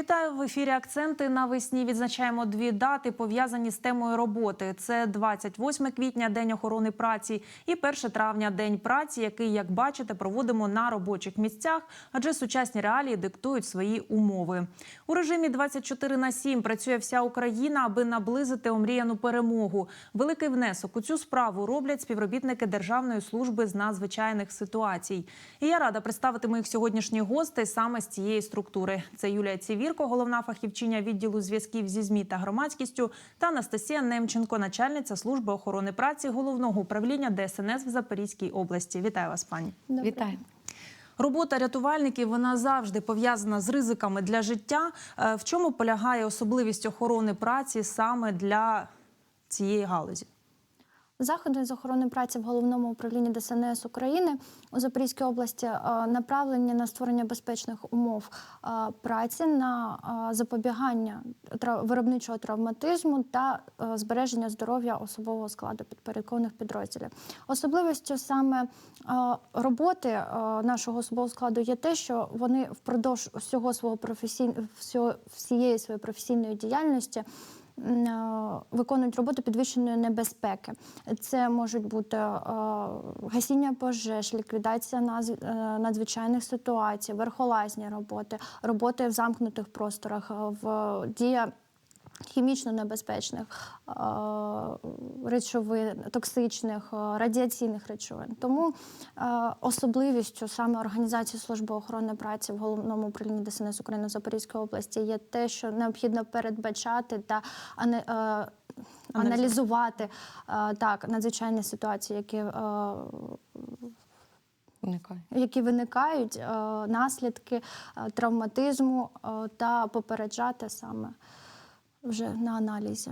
Вітаю в ефірі. Акценти навесні відзначаємо дві дати, пов'язані з темою роботи. Це 28 квітня, день охорони праці, і 1 травня, день праці, який, як бачите, проводимо на робочих місцях, адже сучасні реалії диктують свої умови. У режимі 24 на 7 працює вся Україна, аби наблизити омріяну перемогу. Великий внесок у цю справу роблять співробітники Державної служби з надзвичайних ситуацій. І я рада представити моїх сьогоднішніх гостей саме з цієї структури. Це Юлія Цівірко, головна фахівчиня відділу зв'язків зі ЗМІ та громадськістю, та Анастасія Немченко, начальниця служби охорони праці головного управління ДСНС в Запорізькій області. Вітаю вас, пані. Вітаю. Робота рятувальників вона завжди пов'язана з ризиками для життя. Е, В чому полягає особливість охорони праці саме для цієї галузі? Заходи з охорони праці в головному управлінні ДСНС України у Запорізькій області е, направлені на створення безпечних умов е, праці, на е, запобігання виробничого травматизму та збереження здоров'я особового складу підпорядкованих підрозділів. Особливістю саме роботи нашого особового складу є те, що вони впродовж всього свого професійного всієї своєї професійної діяльності виконують роботу підвищеної небезпеки. Це можуть бути е, гасіння пожеж, ліквідація е, надзвичайних ситуацій, верхолазні роботи, роботи в замкнутих просторах, е, в дія. Хімічно небезпечних речовин, токсичних, радіаційних речовин. Тому особливістю саме організації служби охорони праці в головному управлінні ДСНС України Запорізької області є те, що необхідно передбачати та аналізувати так надзвичайні ситуації, які які виникають, наслідки травматизму та попереджати саме вже на аналізі.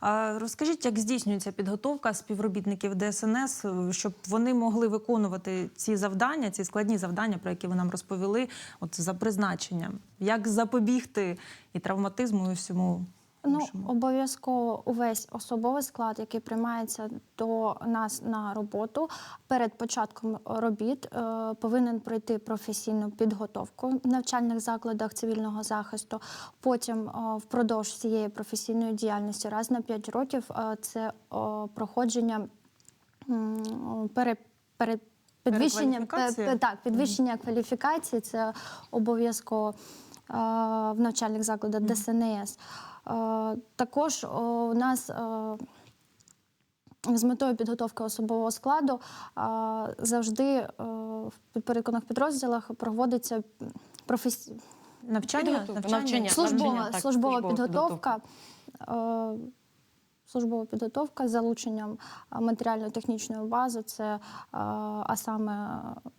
А розкажіть, як здійснюється підготовка співробітників ДСНС, щоб вони могли виконувати ці завдання, ці складні завдання, про які ви нам розповіли, от за призначенням. Як запобігти і травматизму, і всьому Ну, обов'язково увесь особовий склад, який приймається до нас на роботу, перед початком робіт е, повинен пройти професійну підготовку в навчальних закладах цивільного захисту. Потім е, впродовж цієї професійної діяльності раз на 5 років е, це проходження пере, пере, підвищення, так, підвищення кваліфікації це обов'язково в навчальних закладах ДСНС. Е, Також у нас е, з метою підготовки особового складу е, завжди е, в підпорядкованих підрозділах проводиться професі... навчання, Підготовка, навчання. службова, навчання, так, службова службова підготовка. Е, Службова підготовка з залученням е, матеріально-технічної бази, це е, а саме е,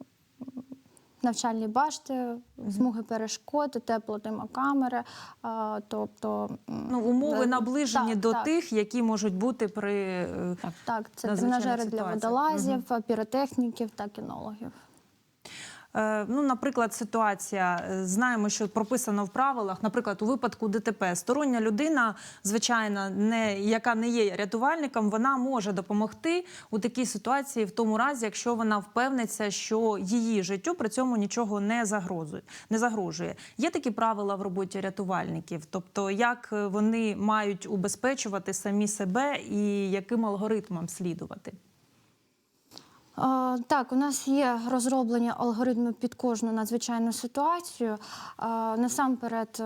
навчальні башти, смуги перешкод, теплодимокамери, е, тобто Ну, умови наближені так, до так. тих, які можуть бути при е, Так. Так, це тренажери для водолазів, водолазів, піротехніків та кінологів. Е, Ну, наприклад, ситуація е, знаємо, що прописано в правилах. Наприклад, у випадку ДТП стороння людина, звичайно, не яка не є рятувальником, вона може допомогти у такій ситуації в тому разі, якщо вона впевниться, що її життю при цьому нічого не загрозує, не загрожує. Є такі правила в роботі рятувальників, тобто як е, вони мають убезпечувати самі себе і яким алгоритмам слідувати. Так, у нас є розроблені алгоритми під кожну надзвичайну ситуацію. Насамперед, е,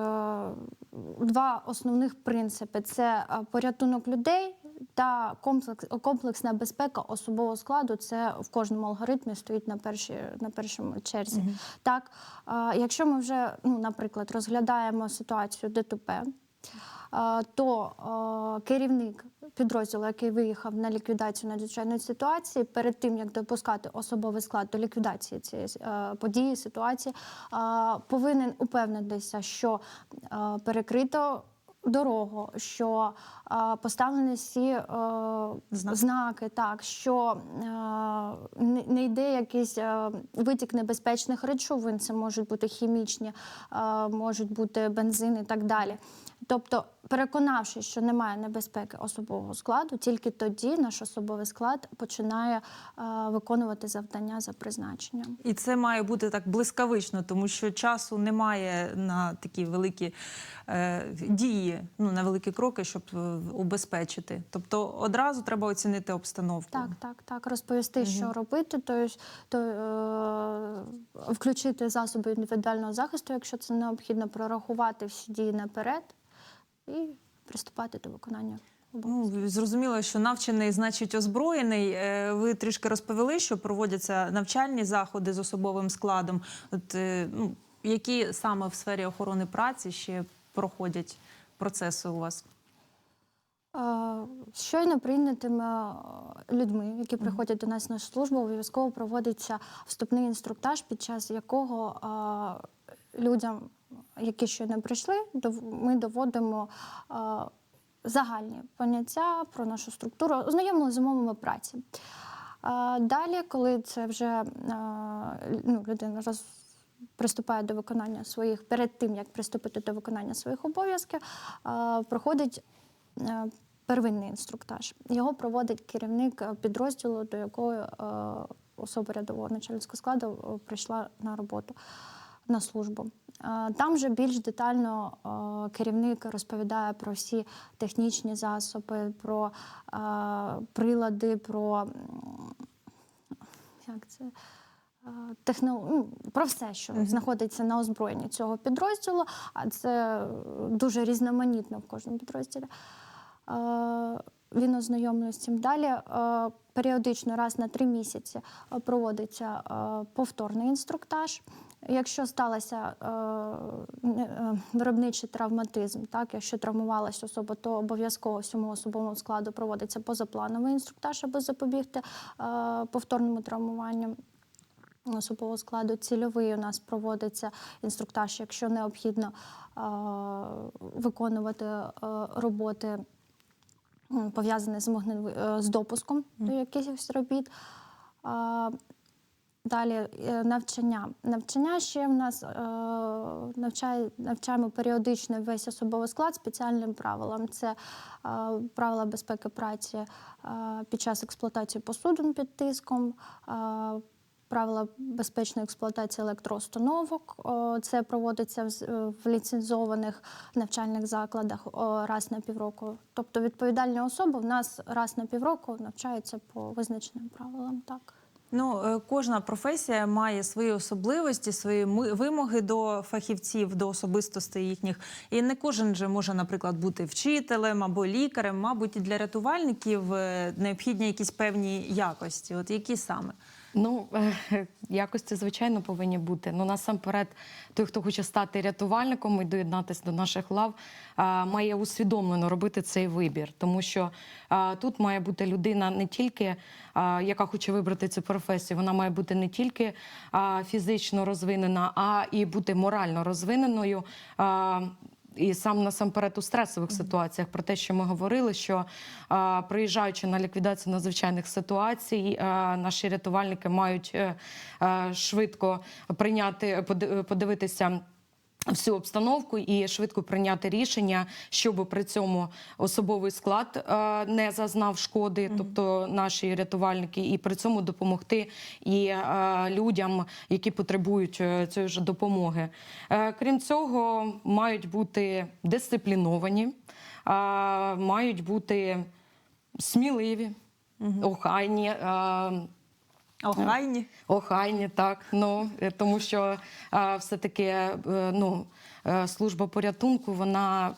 два основних принципи: це е, порятунок людей та комплексна безпека особового складу. Це в кожному алгоритмі стоїть на, першій, на першому черзі. Так, е, якщо ми вже, ну, наприклад, розглядаємо ситуацію ДТП. То керівник підрозділу, який виїхав на ліквідацію надзвичайної ситуації, перед тим як допускати особовий склад до ліквідації цієї події, ситуації, повинен упевнитися, що перекрито. Дорогу, що е, поставлені всі е, Знаки. знаки, так що е, не, не йде якийсь е, витік небезпечних речовин, це можуть бути хімічні, е, можуть бути бензин і так далі. Тобто, переконавшись, що немає небезпеки особового складу, тільки тоді наш особовий склад починає е, виконувати завдання за призначенням. І це має бути так блискавично, тому що часу немає на такі великі е, дії, ну на великі кроки, щоб е, убезпечити. Тобто одразу треба оцінити обстановку. Так, так, так. Розповісти, що робити, то, то е, включити засоби індивідуального захисту, якщо це необхідно, прорахувати всі дії наперед і приступати до виконання. Ну, зрозуміло, що навчений значить озброєний. Е, Ви трішки розповіли, що проводяться навчальні заходи з особовим складом. От е, ну, які саме в сфері охорони праці ще проходять процеси у вас? Е, Щойно прийнятими людьми, які приходять до нас на службу, обов'язково проводиться вступний інструктаж, під час якого людям, які щойно прийшли, ми доводимо загальні поняття про нашу структуру, ознайомили з умовами праці. Далі, коли це вже ну, людина роз, приступає до виконання своїх перед тим, як приступити до виконання своїх обов'язків, проходить первинний інструктаж. Його проводить керівник підрозділу, до якого е, особа рядового начальницького складу прийшла на роботу на службу. Е, Там вже більш детально е, керівник розповідає про всі технічні засоби, про е, прилади, про як це. Техно... ну, про все, що знаходиться на озброєнні цього підрозділу, а це дуже різноманітно в кожному підрозділі. Він ознайомлює з цим далі. Періодично раз на три місяці проводиться повторний інструктаж. Якщо сталося е, е, виробничий травматизм, так, якщо травмувалася особа, то обов'язково всьому особовому складу проводиться позаплановий інструктаж, аби запобігти е, повторному травмуванню особового складу. Цільовий у нас проводиться інструктаж, якщо необхідно е, виконувати е, роботи пов'язані з, е, з допуском до якихось робіт. А, Далі е, навчання. Навчання ще в нас е, навчає, навчаємо періодично весь особовий склад спеціальним правилам. Це е, правила безпеки праці під час експлуатації посудин під тиском, правила безпечної експлуатації електроустановок. Це проводиться в, ліцензованих навчальних закладах раз на півроку. Тобто відповідальні особи в нас раз на півроку навчаються по визначеним правилам. Так. Ну, е, кожна професія має свої особливості, свої вимоги до фахівців, до особистостей їхніх. І не кожен же може, наприклад, бути вчителем або лікарем. Мабуть, і для рятувальників е, необхідні якісь певні якості. От які саме? Ну, е, якості, звичайно, повинні бути. Ну, насамперед, той, хто хоче стати рятувальником і доєднатися до наших лав, має усвідомлено робити цей вибір. Тому що тут має бути людина не тільки, яка хоче вибрати цю професію, вона має бути не тільки фізично розвинена, а і бути морально розвиненою. І сам насамперед у стресових ситуаціях про те, що ми говорили, що приїжджаючи на ліквідацію надзвичайних ситуацій, а, наші рятувальники мають е, е, швидко прийняти, поди- подивитися. Всю обстановку і швидко прийняти рішення, щоб при цьому особовий склад е, не зазнав шкоди, тобто наші рятувальники, і при цьому допомогти і е, людям, які потребують е, цієї ж допомоги. Крім цього, мають бути дисципліновані, мають бути сміливі, охайні. е, Охайні. Охайні, Охайні, так. Ну е, тому що все-таки е, ну, е, служба порятунку, вона.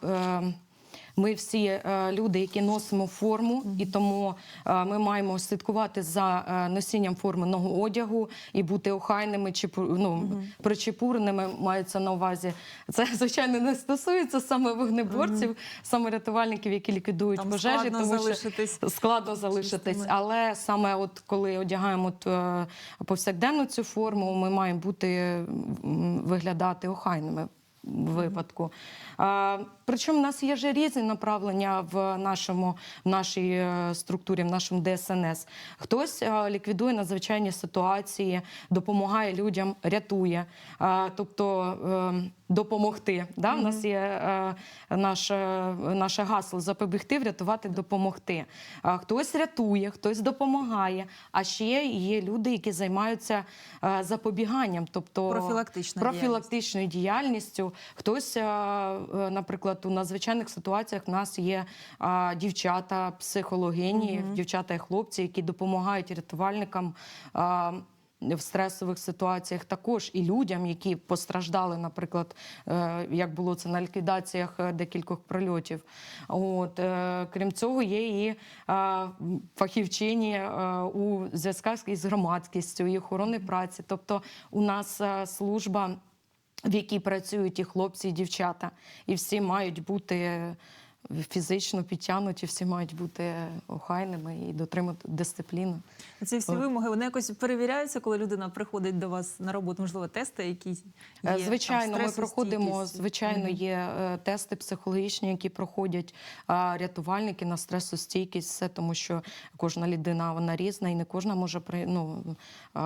Е, ми всі е, люди, які носимо форму, і тому е, ми маємо слідкувати за е, носінням форменого одягу і бути охайними чи ну, причепуреними, мається на увазі. Це звичайно не стосується саме вогнеборців, саме рятувальників, які ліквідують Там пожежі, складно тому що залишитись складно залишитись. чистими. Але саме от коли одягаємо от, е, повсякденну цю форму, ми маємо бути м, виглядати охайними в випадку. А, Причому в нас є вже різні направлення в нашому в нашій е, структурі, в нашому ДСНС. Хтось е, ліквідує надзвичайні ситуації, допомагає людям, рятує, Е, тобто е, допомогти. Да? У нас є наше, наше гасло запобігти, врятувати, допомогти. Хтось рятує, хтось допомагає. А ще є люди, які займаються запобіганням, тобто профілактичною діяльністю. Хтось, е, наприклад, у надзвичайних ситуаціях в нас є е, дівчата, психологині, дівчата і хлопці, які допомагають рятувальникам. е, В стресових ситуаціях також і людям, які постраждали, наприклад, е, як було це на ліквідаціях е, декількох прильотів. От е, крім цього, є і фахівчині у зв'язках із громадськістю, і охорони праці. Тобто, у нас служба в якій працюють і хлопці, і дівчата, і всі мають бути фізично підтягнуті, всі мають бути охайними і дотримати дисципліну. Ці всі вимоги вони якось перевіряються, коли людина приходить до вас на роботу. Можливо, тести якісь є, Е, там, Звичайно, ми проходимо. Звичайно, є е, тести психологічні, які проходять рятувальники на стресостійкість, все тому що кожна людина вона різна, і не кожна може ну,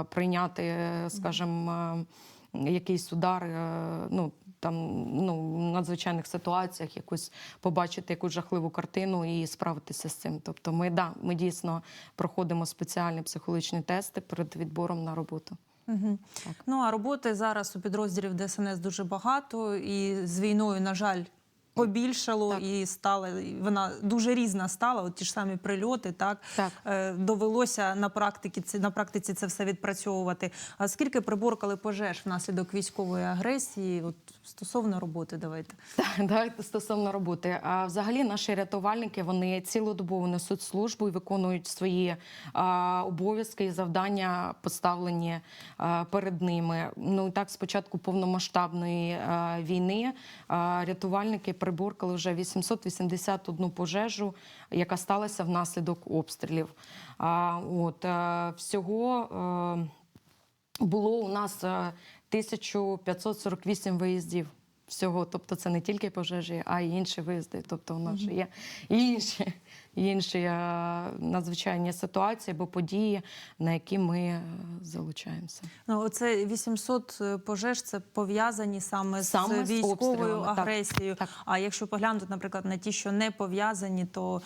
прийняти, е, скажімо, е, якийсь удар. е, Ну там ну в надзвичайних ситуаціях якусь побачити якусь жахливу картину і справитися з цим. Тобто, ми да, ми дійсно проходимо спеціальні психологічні тести перед відбором на роботу. Мгм. Ну а роботи зараз у підрозділів ДСНС дуже багато, і з війною, на жаль, побільшало Так. і стала вона дуже різна стала. От ті ж самі прильоти, так, Так. Е, довелося на практиці це на практиці це все відпрацьовувати. А скільки приборкали пожеж внаслідок військової агресії? От стосовно роботи, давайте. Так, да, стосовно роботи. А взагалі наші рятувальники вони цілодобово несуть службу і виконують свої а, обов'язки і завдання, поставлені а, перед ними. Ну і так, з початку повномасштабної а, війни а, рятувальники приборкали вже 881 пожежу, яка сталася внаслідок обстрілів. А, от е, всього. е, було у нас е, 1548 виїздів всього. Тобто це не тільки пожежі, а й інші виїзди. Тобто у нас вже є і інші, інші е, надзвичайні ситуації або події, на які ми е, залучаємося. Ну, оце 800 пожеж це пов'язані саме, Саме з з військовою так. агресією. Так. А якщо поглянути, наприклад, на ті, що не пов'язані, то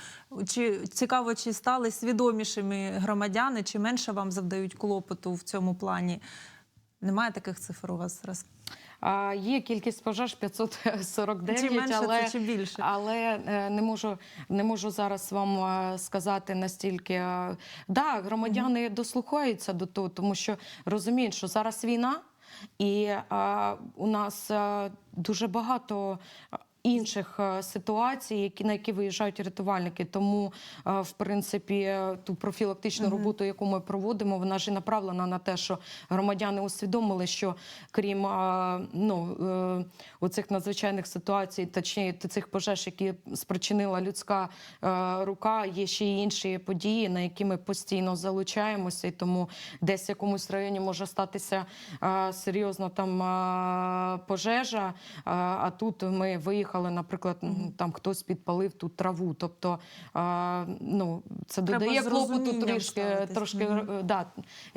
чи цікаво, чи стали свідомішими громадяни, чи менше вам завдають клопоту в цьому плані? Немає таких цифр у вас зараз? Є кількість пожеж 549, Чи менше але, це, чи більше? але е, не можу, не можу зараз вам е, сказати настільки. е, Да, громадяни дослухаються до того, тому що розуміють, що зараз війна, і а, у нас дуже багато. Інших е, ситуацій, які на які виїжджають рятувальники, тому е, в принципі е, ту профілактичну роботу, яку ми проводимо, вона ж і направлена на те, що громадяни усвідомили, що крім ну оцих надзвичайних ситуацій, точніше цих пожеж, які спричинила людська рука, є ще й інші події, на які ми постійно залучаємося, і тому десь в якомусь районі може статися серйозна там пожежа. А тут ми виїхали, наприклад, там хтось підпалив тут траву. Тобто, ну це Треба додає клопоту трішки, ставитись. трошки е, да.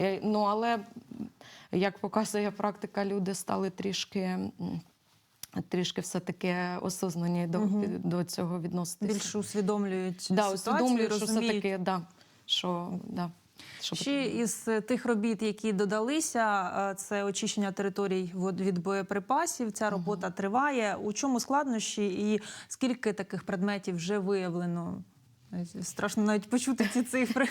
Е, Ну але як показує практика, люди стали трішки. Трішки все-таки осознані до, до цього відноситися. Більше усвідомлюють да, ситуацію, усвідомлюють, що все-таки да, що, да, що Ще потрібно. із е, тих робіт, які додалися, е, це очищення територій від- боєприпасів. Ця робота триває. У чому складнощі і скільки таких предметів вже виявлено? Страшно навіть почути ці цифри.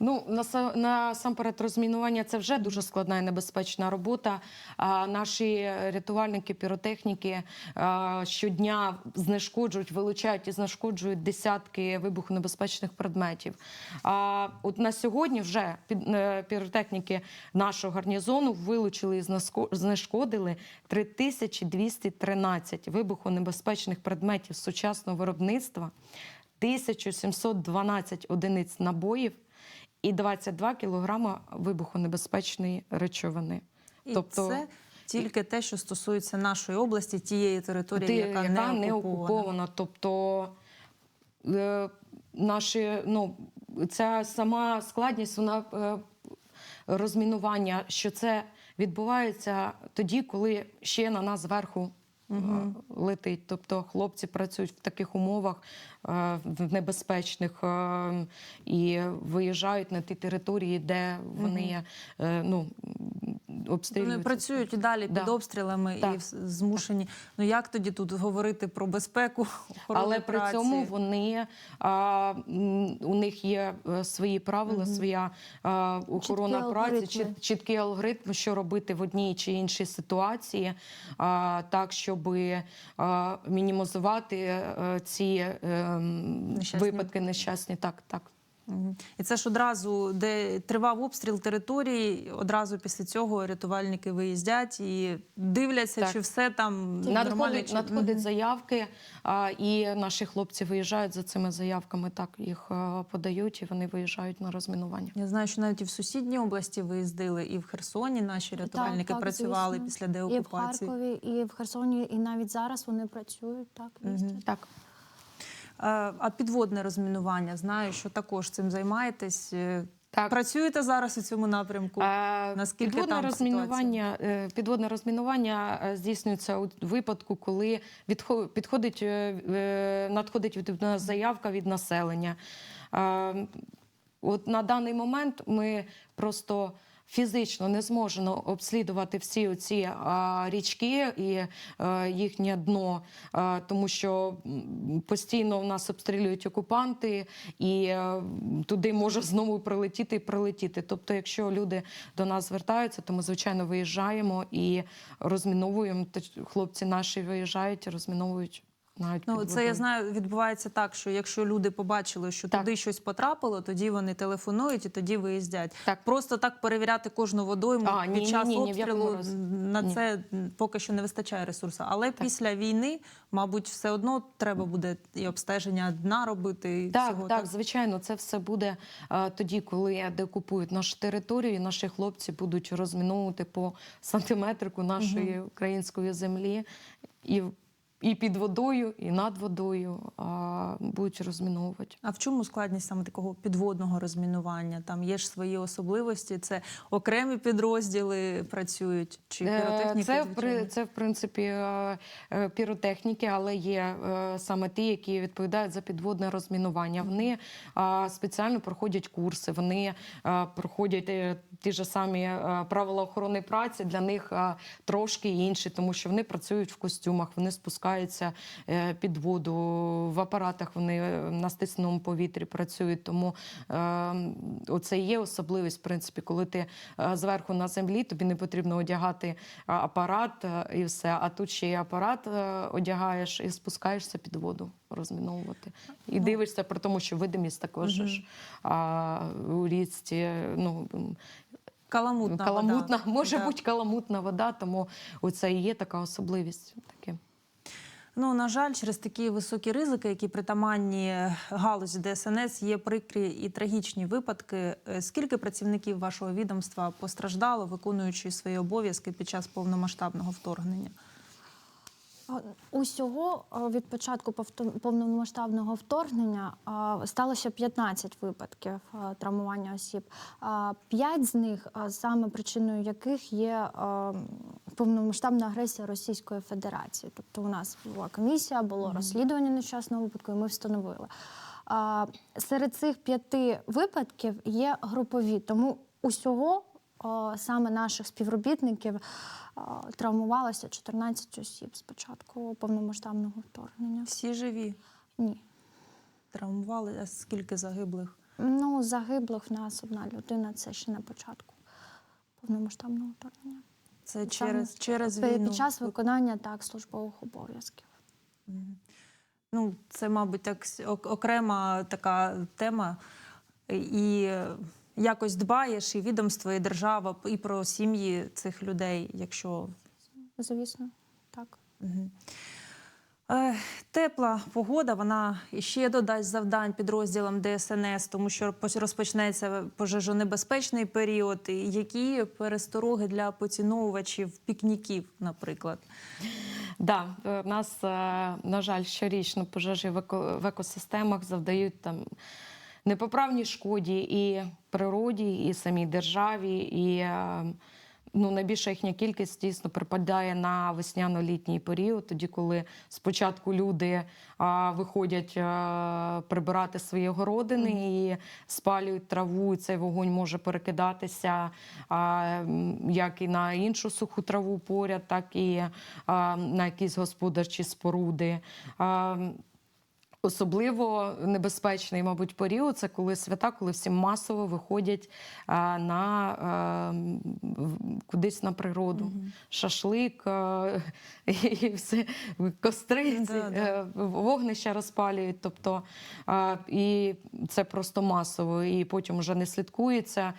Ну наса- насамперед розмінування це вже дуже складна і небезпечна робота. А, наші рятувальники, піротехніки щодня знешкоджують, вилучають і знешкоджують десятки вибухонебезпечних предметів. А от на сьогодні вже е, піротехніки нашого гарнізону вилучили і знешкодили 3213 вибухонебезпечних предметів сучасного виробництва. 1712 одиниць набоїв і 22 кілограма вибухонебезпечної речовини. І тобто це Тільки те, що стосується нашої області, тієї території, Ти- яка, не, не окупована. окупована. Тобто е, наші, ну, ця сама складність, вона е, розмінування, що це відбувається тоді, коли ще на нас зверху. Е, Летить, тобто хлопці працюють в таких умовах е, в небезпечних е, і виїжджають на ті території, де вони е, ну, обстрілюються. Вони працюють і далі Да. під обстрілами і Так. вс- змушені. Ну як тоді тут говорити про безпеку? Але при праці? цьому вони а, у них є е, свої правила, своя а, охорона Чіткі праці, алгоритми. чіт- чіткий алгоритм, що робити в одній чи іншій ситуації, а, так щоб а, мінімізувати е, ці е, м, Нещасні. випадки нещасні. Так, так. І це ж одразу, де тривав обстріл території, одразу після цього рятувальники виїздять і дивляться, Так. чи все там нормально. Надходять, Чи... надходять заявки, а, і наші хлопці виїжджають за цими заявками. Так їх а, подають, і вони виїжджають на розмінування. Я знаю, що навіть і в сусідній області виїздили, і в Херсоні наші рятувальники Так, так, працювали звісно. після І в деокупації. Харкові, і в Херсоні, і навіть зараз вони працюють. Так, їздять. Так. Е, А підводне розмінування, знаю, що також цим займаєтесь. Е, Так. Працюєте зараз у цьому напрямку? Е, Наскільки підводне там розмінування, підводне розмінування здійснюється у випадку, коли підходить, надходить від нас заявка від населення. От на даний момент ми просто фізично не зможемо обслідувати всі оці річки і е, їхнє дно, е, тому що постійно в нас обстрілюють окупанти, і е, туди може знову прилетіти і прилетіти. Тобто, якщо люди до нас звертаються, то ми звичайно виїжджаємо і розміновуємо. Хлопці наші виїжджають і розміновують. Навіть Ну, це я знаю, відбувається так, що якщо люди побачили, що Так. туди щось потрапило, тоді вони телефонують і тоді виїздять. Так. Просто так перевіряти кожну водойму А, під ні, час ні, ні, ні обстрілу разі. на це м, поки що не вистачає ресурсу. Але після війни, мабуть, все одно треба буде і обстеження дна робити. І Так, всього, так, звичайно, це все буде е, тоді, коли деокупують нашу територію, і наші хлопці будуть розміновувати по сантиметрику нашої української землі і, і під водою, і над водою а, будуть розміновувати. А в чому складність саме такого підводного розмінування? Там є ж свої особливості. Це окремі підрозділи працюють чи Е, піротехніки? Це, в це в принципі е, е, піротехніки, але є саме ті, які відповідають за підводне розмінування. Вони спеціально проходять курси, вони проходять ті ж самі правила охорони праці. Для них трошки інші, тому що вони працюють в костюмах, вони спускаються е, під воду в апаратах. Вони е, на стисненому повітрі працюють. Тому е, оце є особливість, в принципі, коли ти зверху на землі, тобі не потрібно одягати апарат і все. А тут ще й апарат одягаєш і спускаєшся під воду розміновувати. І дивишся при тому, що видимість також ж, а, у річці. Ну, Каламутна, каламутна, вода. може Так. бути каламутна вода, тому оце і є така особливість. Таке. Ну на жаль, через такі високі ризики, які притаманні галузі ДСНС, є прикрі і трагічні випадки. Е, Скільки працівників вашого відомства постраждало, виконуючи свої обов'язки під час повномасштабного вторгнення? Усього від початку повномасштабного вторгнення сталося 15 випадків травмування осіб. П'ять з них, саме причиною яких є повномасштабна агресія Російської Федерації. Тобто у нас була комісія, було розслідування нещасного випадку, і ми встановили. А, Серед цих п'яти випадків є групові, тому усього а, саме наших співробітників а, травмувалося 14 осіб з початку повномасштабного вторгнення. Всі живі Ні. травмували. А скільки загиблих? Ну, загиблих в нас одна людина, це ще на початку повномасштабного вторгнення. Це через, через війну. Під час виконання так службових обов'язків. Ну, це, мабуть, так окрема така тема. І якось дбаєш і відомство, і держава, і про сім'ї цих людей, якщо Звісно, так. Мгм. Тепла погода, вона ще додасть завдань підрозділам ДСНС, тому що розпочнеться пожежонебезпечний період. І Які перестороги для поціновувачів пікніків, наприклад? Да, е, нас, е, на жаль, щорічно пожежі в, еко, в екосистемах завдають там непоправні шкоді і природі, і самій державі. І е, ну, найбільша їхня кількість дійсно припадає на весняно-літній період, тоді, коли спочатку люди а, виходять а, прибирати свої городини і спалюють траву, і цей вогонь може перекидатися а, як і на іншу суху траву поряд, так і а, на якісь господарчі споруди. А, Особливо небезпечний, мабуть, період це коли свята, коли всі масово виходять на кудись на природу. Шашлик і все костриці, Да-да. е, вогнища розпалюють. Тобто і це просто масово. І потім вже не слідкується,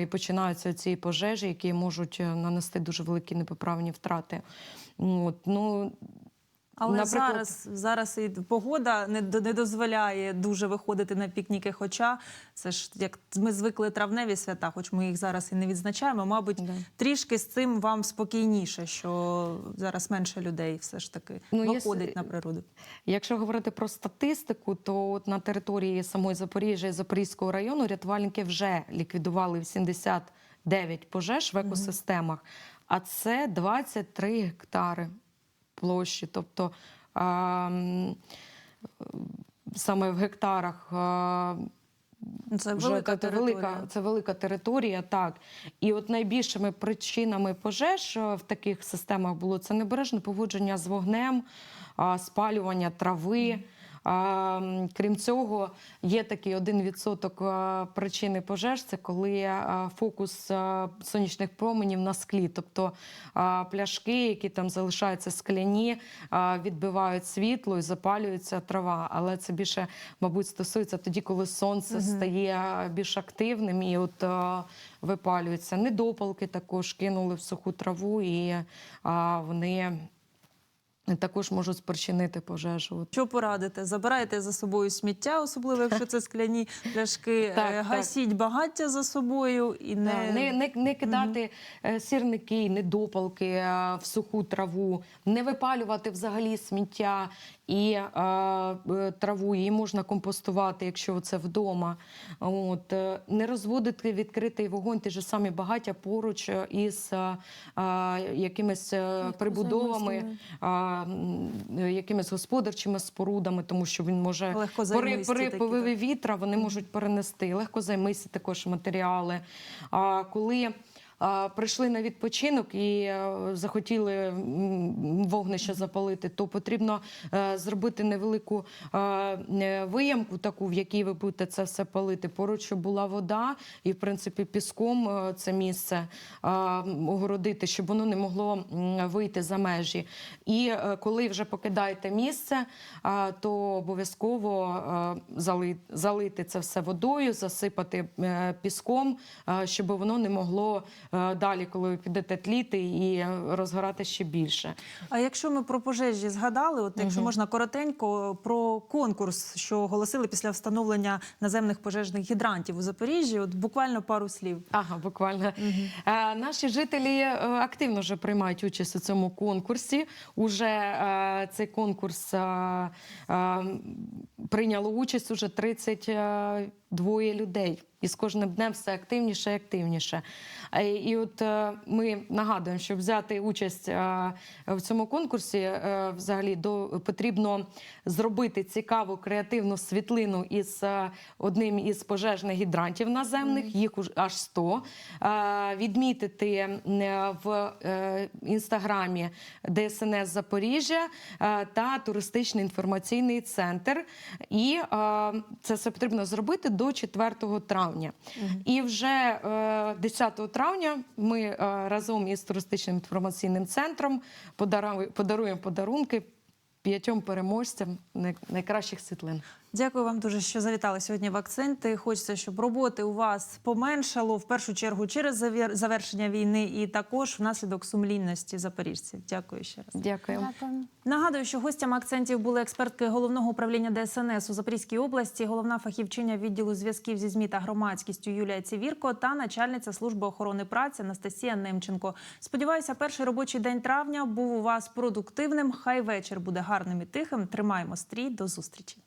і починаються ці пожежі, які можуть е, нанести дуже великі непоправні втрати. От, ну, Але Наприклад- зараз, зараз і погода не, не дозволяє дуже виходити на пікніки. Хоча це ж як ми звикли травневі свята, хоч ми їх зараз і не відзначаємо. Мабуть, Да. трішки з цим вам спокійніше, що зараз менше людей все ж таки Ну, виходить с- на природу. Якщо говорити про статистику, то от на території самої Запоріжжя і Запорізького району рятувальники вже ліквідували 89 пожеж в екосистемах, а це 23 гектари площі. Тобто саме в гектарах. Це велика це, територія. велика, це велика територія, так. І от найбільшими причинами пожеж е, в таких системах було це небережне поводження з вогнем, спалювання трави. Крім цього, є такий один відсоток причини пожеж, це коли фокус сонячних променів на склі, тобто пляшки, які там залишаються скляні, відбивають світло і запалюється трава. Але це більше, мабуть, стосується тоді, коли сонце стає більш активним і от а, випалюється. Недопалки також кинули в суху траву, і вони також можуть спричинити пожежу. Що порадите? Забирайте за собою сміття, особливо якщо це скляні пляшки. Так, Е, так. Гасіть багаття за собою і не, Не, не, не, не кидати е, сірники, недопалки в суху траву, не випалювати взагалі сміття і е, е, траву. Її можна компостувати, якщо це вдома. От, е, не розводити відкритий вогонь, ті ж самі багаття поруч із е, е, якимись прибудовами, е, м, якимись господарчими спорудами, тому що він може легко пори, такі, пориви вітра вони можуть перенести. Легкозаймисті також матеріали. А коли прийшли на відпочинок і е, захотіли вогнище запалити, то потрібно е, зробити невелику е, виямку, таку, в якій ви будете це все палити. Поруч була вода, і в принципі піском це місце огородити, щоб воно не могло вийти за межі. І коли вже покидаєте місце, то обов'язково залити це все водою, засипати піском, щоб воно не могло далі, коли ви підете тліти і е, розгорати ще більше. А якщо ми про пожежі згадали, от якщо можна коротенько про конкурс, що оголосили після встановлення наземних пожежних гідрантів у Запоріжжі, от буквально пару слів. Ага, буквально. Е, наші жителі е, активно вже приймають участь у цьому конкурсі. Уже е, цей конкурс е, е, прийняло участь уже 32 людей. І з кожним днем все активніше і активніше. Е, І от е, ми нагадуємо, щоб взяти участь е, в цьому конкурсі, взагалі до потрібно зробити цікаву креативну світлину із одним із пожежних гідрантів наземних, їх аж 100, е, відмітити в інстаграмі ДСНС Запоріжжя та туристичний інформаційний центр. І це все потрібно зробити до 4 травня. І вже е, 10 травня ми е, разом із туристичним інформаційним центром подаруємо подарунки п'ятьом переможцям найкращих світлин. Дякую вам дуже, що завітали сьогодні в акценти. Хочеться, щоб роботи у вас поменшало в першу чергу через завершення війни і також внаслідок сумлінності запоріжців. Дякую ще раз. Дякую. Дякую. Нагадую, що гостями акцентів були експертки головного управління ДСНС у Запорізькій області, головна фахівчиня відділу зв'язків зі ЗМІ та громадськістю Юлія Цівірко та начальниця служби охорони праці Анастасія Немченко. Сподіваюся, перший робочий день травня був у вас продуктивним. Хай вечір буде гарним і тихим. Тримаємо стрій. До зустрічі.